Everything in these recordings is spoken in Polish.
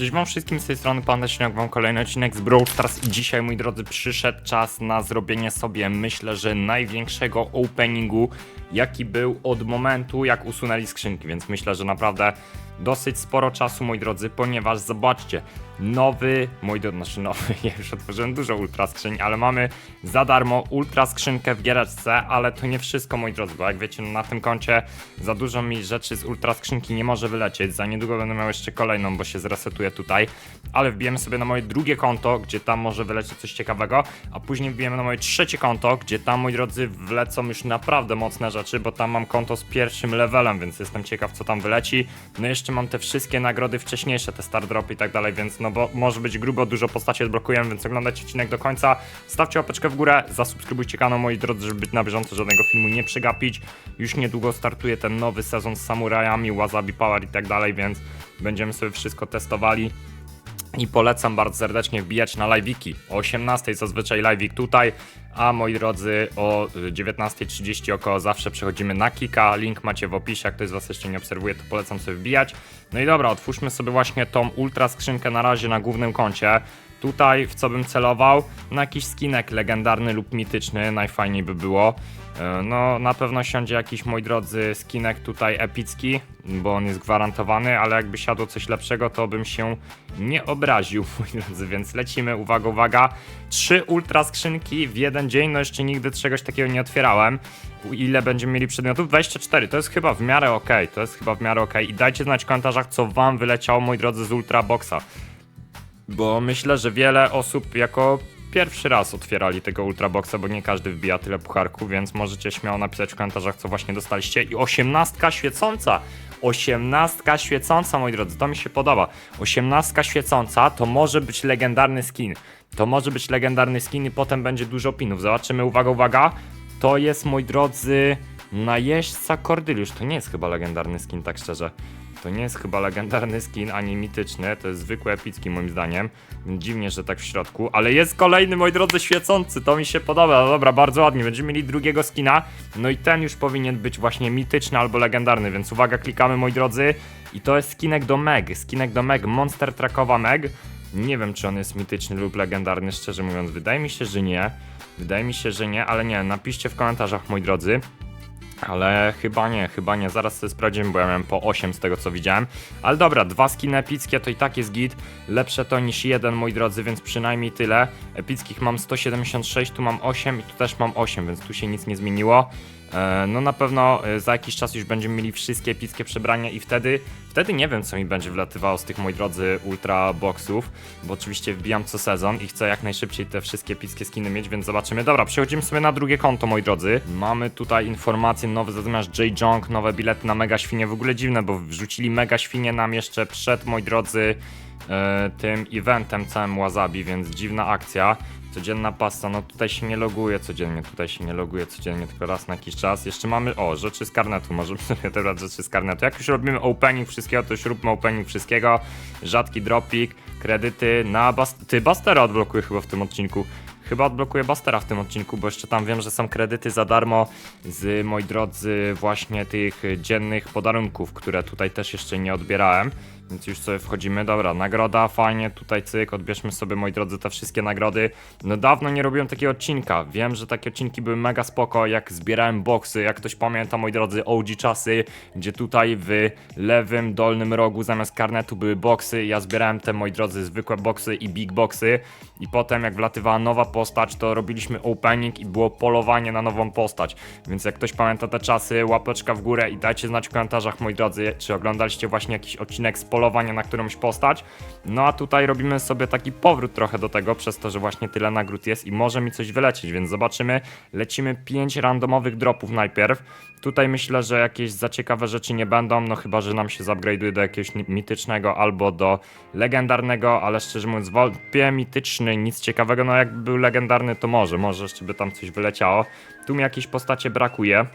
Cześć wam wszystkim z tej strony Panda Śniak, wam kolejny odcinek z Brawl Stars i dzisiaj, moi drodzy, przyszedł czas na zrobienie sobie, myślę, że największego openingu, jaki był od momentu, jak usunęli skrzynki, więc myślę, że naprawdę dosyć sporo czasu, moi drodzy, ponieważ zobaczcie, nowy, moi drodzy, znaczy nowy, ja już otworzyłem dużo ultra skrzyń, ale mamy za darmo ultra skrzynkę w giereczce, ale to nie wszystko, moi drodzy, bo jak wiecie, no na tym koncie za dużo mi rzeczy z ultra skrzynki nie może wylecieć, za niedługo będę miał jeszcze kolejną, bo się zresetuje tutaj, ale wbijemy sobie na moje drugie konto, gdzie tam może wylecieć coś ciekawego, a później wbijemy na moje trzecie konto, gdzie tam, moi drodzy, wlecą już naprawdę mocne rzeczy, bo tam mam konto z pierwszym levelem, więc jestem ciekaw, co tam wyleci. No jeszcze mam te wszystkie nagrody wcześniejsze, te star dropy i tak dalej, więc no bo może być grubo, dużo postaci odblokujemy, więc oglądajcie odcinek do końca. Stawcie łapeczkę w górę, zasubskrybujcie kanał, moi drodzy, żeby być na bieżąco, żadnego filmu nie przegapić. Już niedługo startuje ten nowy sezon z samurajami, wasabi power i tak dalej, więc będziemy sobie wszystko testowali. I polecam bardzo serdecznie wbijać na live'iki. O 18 zazwyczaj live'ik tutaj, a moi drodzy o y, 19.30 około zawsze przechodzimy na Kika. Link macie w opisie, jak ktoś z was jeszcze nie obserwuje, to polecam sobie wbijać. No i dobra, otwórzmy sobie właśnie tą ultra skrzynkę na razie na głównym koncie. Tutaj w co bym celował? Na jakiś skinek legendarny lub mityczny, najfajniej by było. E, No, na pewno siądzie jakiś, moi drodzy, skinek tutaj epicki, bo on jest gwarantowany, ale jakby siadło coś lepszego, to bym się nie obraził, moi drodzy, więc lecimy, uwaga, uwaga. Trzy ultra skrzynki w jeden dzień, no jeszcze nigdy czegoś takiego nie otwierałem. Ile będziemy mieli przedmiotów? 24, to jest chyba w miarę okej, to jest chyba w miarę okej. I dajcie znać w komentarzach, co wam wyleciało, moi drodzy, z ultra boxa bo myślę, że wiele osób jako pierwszy raz otwierali tego Ultraboxa, bo nie każdy wbija tyle pucharków, więc możecie śmiało napisać w komentarzach, co właśnie dostaliście. I osiemnastka świecąca! Osiemnastka świecąca, moi drodzy, to mi się podoba. Osiemnastka świecąca to może być legendarny skin. To może być legendarny skin i potem będzie dużo pinów. Zobaczymy, uwaga, uwaga. To jest, moi drodzy, najeźdźca Cordyliusz. To nie jest chyba legendarny skin, tak szczerze. To nie jest chyba legendarny skin, ani mityczny, to jest zwykły epicki moim zdaniem. Dziwnie, że tak w środku, ale jest kolejny, moi drodzy, świecący, to mi się podoba, no dobra, bardzo ładnie, będziemy mieli drugiego skina, no i ten już powinien być właśnie mityczny albo legendarny, więc uwaga, klikamy, moi drodzy, i to jest skinek do Meg, skinek do Meg, Monster Trackowa Meg, nie wiem, czy on jest mityczny lub legendarny, szczerze mówiąc, wydaje mi się, że nie, wydaje mi się, że nie, ale nie, napiszcie w komentarzach, moi drodzy, ale chyba nie, chyba nie. Zaraz sobie sprawdzimy, bo ja miałem po 8 z tego co widziałem. Ale dobra, dwa skiny epickie to i tak jest git. Lepsze to niż jeden, moi drodzy, więc przynajmniej tyle. Epickich mam 176, tu mam 8 i tu też mam 8, więc tu się nic nie zmieniło. E, No na pewno e, za jakiś czas już będziemy mieli wszystkie epickie przebrania i wtedy, wtedy nie wiem co mi będzie wlatywało z tych moi drodzy ultra boxów, bo oczywiście wbijam co sezon i chcę jak najszybciej te wszystkie epickie skiny mieć, więc zobaczymy. Dobra, przechodzimy sobie na drugie konto moi drodzy. Mamy tutaj informacje nowe zamiast J Jong, nowe bilety na mega świnie, w ogóle dziwne, bo wrzucili mega świnie nam jeszcze przed moi drodzy e, tym eventem całym Wasabi, więc dziwna akcja. Codzienna pasta, no tutaj się nie loguje codziennie, tutaj się nie loguje codziennie, tylko raz na jakiś czas. Jeszcze mamy, o, rzeczy z karnetu, możemy sobie teraz rzeczy z karnetu. Jak już robimy opening wszystkiego, to już róbmy opening wszystkiego. Rzadki dropik, kredyty na bas... Ty, Bastera odblokuję chyba w tym odcinku. Chyba odblokuję Bastera w tym odcinku, bo jeszcze tam wiem, że są kredyty za darmo z, moi drodzy, właśnie tych dziennych podarunków, które tutaj też jeszcze nie odbierałem. Więc już sobie wchodzimy, dobra, nagroda, fajnie, tutaj cyk, odbierzmy sobie, moi drodzy, te wszystkie nagrody. No dawno nie robiłem takiego odcinka, wiem, że takie odcinki były mega spoko, jak zbierałem boksy, jak ktoś pamięta, moi drodzy, OG czasy, gdzie tutaj w lewym dolnym rogu zamiast karnetu były boksy, ja zbierałem te, moi drodzy, zwykłe boksy i big boxy i potem jak wlatywała nowa postać, to robiliśmy opening i było polowanie na nową postać, więc jak ktoś pamięta te czasy, łapeczka w górę i dajcie znać w komentarzach, moi drodzy, czy oglądaliście właśnie jakiś odcinek z polowania na którąś postać. No a tutaj robimy sobie taki powrót trochę do tego, przez to, że właśnie tyle nagród jest i może mi coś wylecieć, więc zobaczymy. Lecimy 5 randomowych dropów najpierw. Tutaj myślę, że jakieś za ciekawe rzeczy nie będą, no chyba, że nam się zupgrade'uje do jakiegoś mitycznego albo do legendarnego, ale szczerze mówiąc, wątpię mityczny, nic ciekawego, no jakby był legendarny, to może, może jeszcze by tam coś wyleciało. Tu mi jakieś postacie brakuje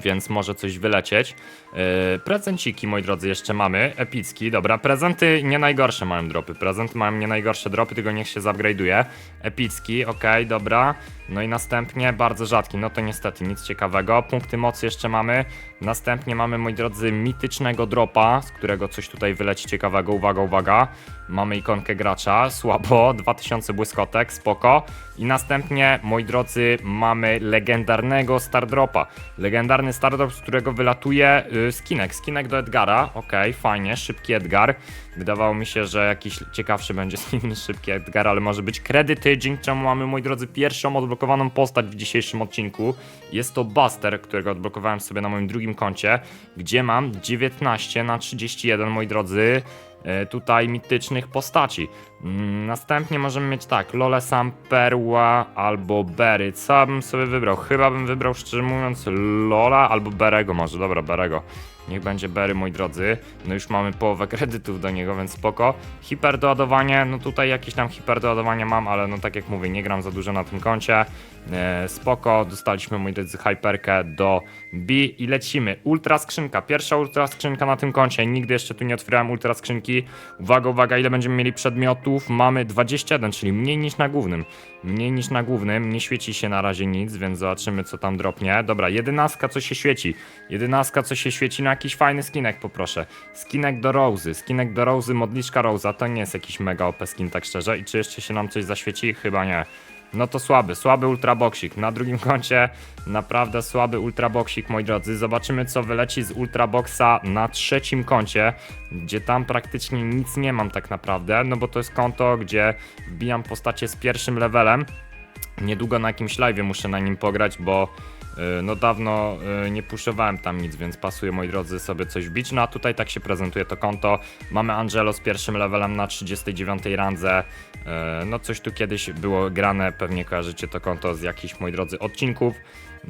więc może coś wylecieć. Yy, prezenciki, moi drodzy, jeszcze mamy. Epicki, dobra. Prezenty nie najgorsze mają dropy. Prezenty mają nie najgorsze dropy, tylko niech się zupgrade'uje. Epicki, okej, dobra. No i następnie bardzo rzadki, no to niestety nic ciekawego. Punkty mocy jeszcze mamy. Następnie mamy, moi drodzy, mitycznego dropa, z którego coś tutaj wyleci ciekawego. Uwaga, uwaga. Mamy ikonkę gracza, słabo, 2000 błyskotek, spoko. I następnie, moi drodzy, mamy legendarnego Stardropa. Legendarny Stardrop, z którego wylatuje y, skinek. Skinek do Edgara, okej, fajnie, szybki Edgar. Wydawało mi się, że jakiś ciekawszy będzie skin niż szybki Edgar, ale może być kredyty, dzięki czemu mamy, moi drodzy, pierwszą odblokowaną postać w dzisiejszym odcinku. Jest to Buster, którego odblokowałem sobie na moim drugim koncie, gdzie mam 19 na 31, moi drodzy, e, tutaj mitycznych postaci. Mm, Następnie możemy mieć tak, Lole Sam, Perła albo Berry. Co bym sobie wybrał? Chyba bym wybrał, szczerze mówiąc, Lola albo Berego może. Dobra, Berego. Niech będzie Berry, moi drodzy. No już mamy połowę kredytów do niego, więc spoko. Hiperdoładowanie, no tutaj jakieś tam hiperdoładowanie mam, ale no tak jak mówię, nie gram za dużo na tym koncie. E, spoko, dostaliśmy, moi drodzy, hyperkę do B i lecimy. Ultra skrzynka, pierwsza ultra skrzynka na tym koncie. Nigdy jeszcze tu nie otwierałem ultra skrzynki. Uwaga, uwaga, ile będziemy mieli przedmiotów? Mamy 21, czyli mniej niż na głównym. Mniej niż na głównym, nie świeci się na razie nic, więc zobaczymy co tam dropnie. Dobra, jedenastka co się świeci. Jedenastka co się świeci, no jakiś fajny skinek poproszę. Skinek do Rose'y, skinek do Rose'y, modliszka Rose'a, to nie jest jakiś mega OP skin tak szczerze. I czy jeszcze się nam coś zaświeci? Chyba nie. No to słaby, słaby ultraboksik. Na drugim koncie naprawdę słaby ultraboksik, moi drodzy. Zobaczymy, co wyleci z ultraboxa na trzecim koncie, gdzie tam praktycznie nic nie mam tak naprawdę, no bo to jest konto, gdzie wbijam postacie z pierwszym levelem. Niedługo na jakimś live muszę na nim pograć, bo no dawno y, nie puszowałem tam nic, więc pasuje moi drodzy sobie coś wbić. No a tutaj tak się prezentuje to konto. Mamy Angelo z pierwszym levelem na 39 randze. Y, No coś tu kiedyś było grane, pewnie kojarzycie to konto z jakichś moi drodzy odcinków.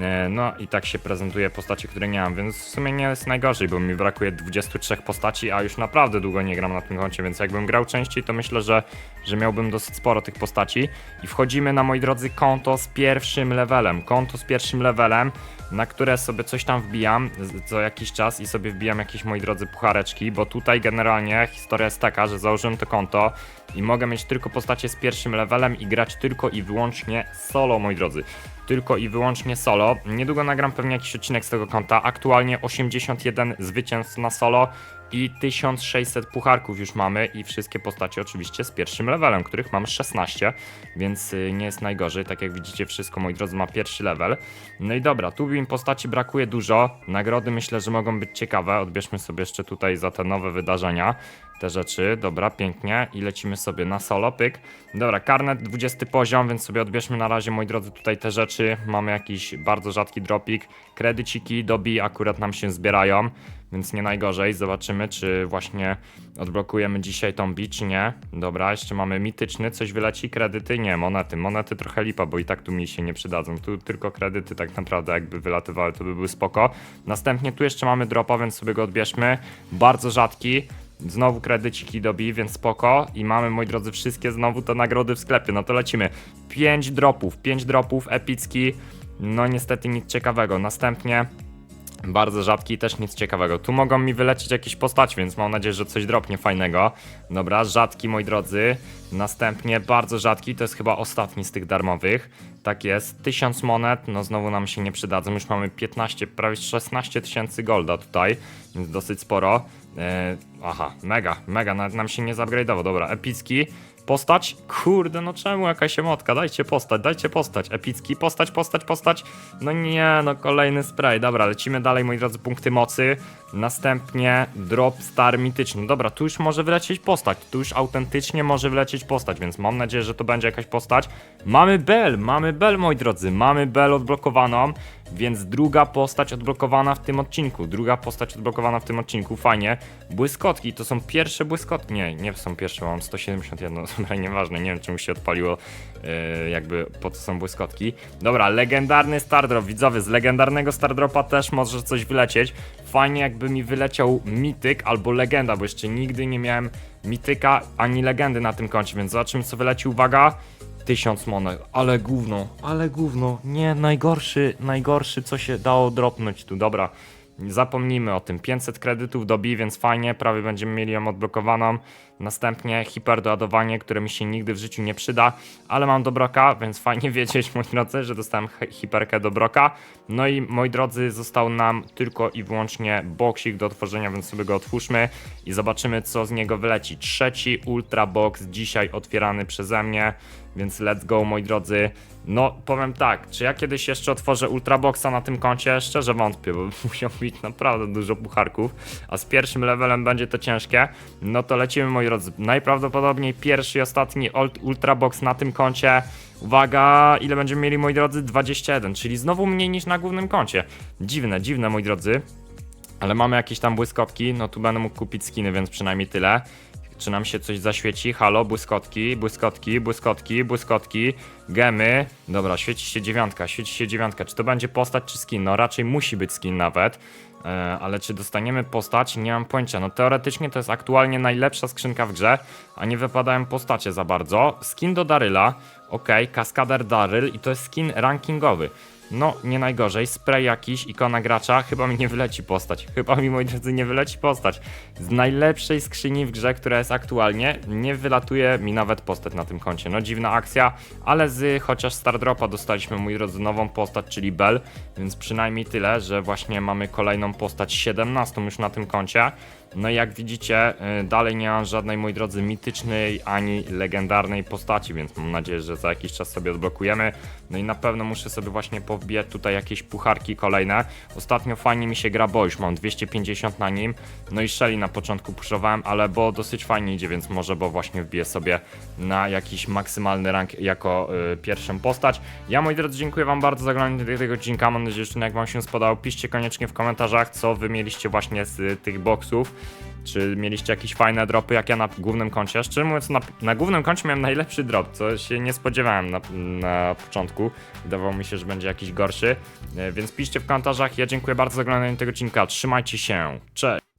E, No i tak się prezentuje postacie, które nie mam, więc w sumie nie jest najgorzej, bo mi brakuje 23 postaci, a już naprawdę długo nie gram na tym koncie, więc jakbym grał częściej, to myślę, że, że miałbym dosyć sporo tych postaci. I wchodzimy na, moi drodzy, konto z pierwszym levelem. Konto z pierwszym levelem, na które sobie coś tam wbijam co jakiś czas i sobie wbijam jakieś, moi drodzy, puchareczki, bo tutaj generalnie historia jest taka, że założyłem to konto i mogę mieć tylko postacie z pierwszym levelem i grać tylko i wyłącznie solo, moi drodzy tylko i wyłącznie solo. Niedługo nagram pewnie jakiś odcinek z tego konta. Aktualnie 81 zwycięstw na solo i 1600 pucharków już mamy i wszystkie postacie oczywiście z pierwszym levelem, których mam 16, więc y, nie jest najgorzej. Tak jak widzicie, wszystko moi drodzy ma pierwszy level. No i dobra, tu mi postaci brakuje dużo. Nagrody myślę, że mogą być ciekawe. Odbierzmy sobie jeszcze tutaj za te nowe wydarzenia te rzeczy. Dobra, pięknie. I lecimy sobie na solo, pyk. Dobra, karnet 20 poziom, więc sobie odbierzmy na razie, moi drodzy, tutaj te rzeczy. Mamy jakiś bardzo rzadki dropik. Kredyciki do B akurat nam się zbierają, więc nie najgorzej. Zobaczymy, czy właśnie odblokujemy dzisiaj tą B, czy nie. Dobra, jeszcze mamy mityczny, coś wyleci, kredyty, nie, monety. Monety trochę lipa, bo i tak tu mi się nie przydadzą. Tu tylko kredyty tak naprawdę jakby wylatywały, to by były spoko. Następnie tu jeszcze mamy dropa, więc sobie go odbierzmy. Bardzo rzadki. Znowu kredyciki dobi, więc spoko. I mamy, moi drodzy, wszystkie znowu te nagrody w sklepie. No to lecimy. 5 dropów, 5 dropów, epicki. No niestety nic ciekawego. Następnie bardzo rzadki, też nic ciekawego. Tu mogą mi wylecieć jakieś postaci, więc mam nadzieję, że coś dropnie fajnego. Dobra, rzadki, moi drodzy. Następnie bardzo rzadki, to jest chyba ostatni z tych darmowych. Tak jest, 1000 monet, no znowu nam się nie przydadzą. Już mamy 15, prawie 16 tysięcy golda tutaj, więc dosyć sporo. E, aha, mega, mega, nawet nam się nie zupgrade'ował. Dobra, epicki. Postać? Kurde, no czemu jakaś emotka? Dajcie postać, dajcie postać. Epicki, postać, postać, postać. No nie, no kolejny spray. Dobra, lecimy dalej, moi drodzy, punkty mocy. Następnie drop star mityczny. Dobra, tu już może wylecieć postać. Tu już autentycznie może wylecieć postać, więc mam nadzieję, że to będzie jakaś postać. Mamy Bell, mamy Bell, moi drodzy. Mamy Bell odblokowaną, więc druga postać odblokowana w tym odcinku. Druga postać odblokowana w tym odcinku, fajnie. Błyskotki, to są pierwsze błyskotki. Nie, nie są pierwsze, mam 171. Dobra, nieważne, nie wiem czemu się odpaliło, yy, jakby po co są błyskotki. Dobra, legendarny Stardrop, widzowie, z legendarnego Stardropa też może coś wylecieć. Fajnie jakby mi wyleciał mityk albo legenda, bo jeszcze nigdy nie miałem mityka ani legendy na tym koncie, więc zobaczymy co wyleci. Uwaga, 1000 monet, ale gówno, ale gówno, nie, najgorszy, najgorszy co się dało dropnąć tu, dobra. Zapomnijmy o tym. 500 kredytów dobi, więc fajnie, prawie będziemy mieli ją odblokowaną. Następnie hiperdoładowanie, które mi się nigdy w życiu nie przyda, ale mam do broka, więc fajnie wiedzieć, moi drodzy, że dostałem hi- hiperkę do broka. No i moi drodzy, został nam tylko i wyłącznie boksik do otworzenia, więc sobie go otwórzmy i zobaczymy, co z niego wyleci. Trzeci Ultra Box dzisiaj otwierany przeze mnie, więc let's go, moi drodzy. No, powiem tak, czy ja kiedyś jeszcze otworzę Ultraboxa na tym koncie? Szczerze wątpię, bo musiał mieć naprawdę dużo pucharków, a z pierwszym levelem będzie to ciężkie. No to lecimy, moi drodzy. Najprawdopodobniej pierwszy i ostatni Ult- Ultrabox na tym koncie. Uwaga, ile będziemy mieli, moi drodzy? 21, czyli znowu mniej niż na głównym koncie. Dziwne, dziwne, moi drodzy. Ale mamy jakieś tam błyskotki, no tu będę mógł kupić skiny, więc przynajmniej tyle. Czy nam się coś zaświeci? Halo, błyskotki, błyskotki, błyskotki, błyskotki, gemy. Dobra, świeci się dziewiątka, świeci się dziewiątka. Czy to będzie postać czy skin? No raczej musi być skin nawet. E, ale czy dostaniemy postać? Nie mam pojęcia. No teoretycznie to jest aktualnie najlepsza skrzynka w grze, a nie wypadają postacie za bardzo. Skin do Daryla, ok, kaskader Daryl i to jest skin rankingowy. No, nie najgorzej. Spray jakiś, ikona gracza. Chyba mi nie wyleci postać. Chyba mi, moi drodzy, nie wyleci postać. Z najlepszej skrzyni w grze, która jest aktualnie, nie wylatuje mi nawet postać na tym koncie. No, dziwna akcja, ale z chociaż Stardropa dostaliśmy, moi drodzy, nową postać, czyli Bell, więc przynajmniej tyle, że właśnie mamy kolejną postać 17 już na tym koncie. No i jak widzicie, y, dalej nie mam żadnej, moi drodzy, mitycznej ani legendarnej postaci, więc mam nadzieję, że za jakiś czas sobie odblokujemy. No i na pewno muszę sobie właśnie powbijać tutaj jakieś pucharki kolejne. Ostatnio fajnie mi się gra, bo już mam 250 na nim. No i Shelly na początku puszowałem, ale bo dosyć fajnie idzie, więc może bo właśnie wbiję sobie na jakiś maksymalny rank jako y, pierwszą postać. Ja, moi drodzy, dziękuję wam bardzo za oglądanie tego- odcinka. Mam nadzieję, że jak wam się spodobał, piszcie koniecznie w komentarzach, co wy mieliście właśnie z tych boksów. Czy mieliście jakieś fajne dropy, jak ja na głównym koncie? Szczerze mówiąc, na, na głównym koncie miałem najlepszy drop, co się nie spodziewałem na, na początku. Wydawało mi się, że będzie jakiś gorszy. E, Więc piszcie w komentarzach. Ja dziękuję bardzo za oglądanie tego odcinka. Trzymajcie się. Cześć!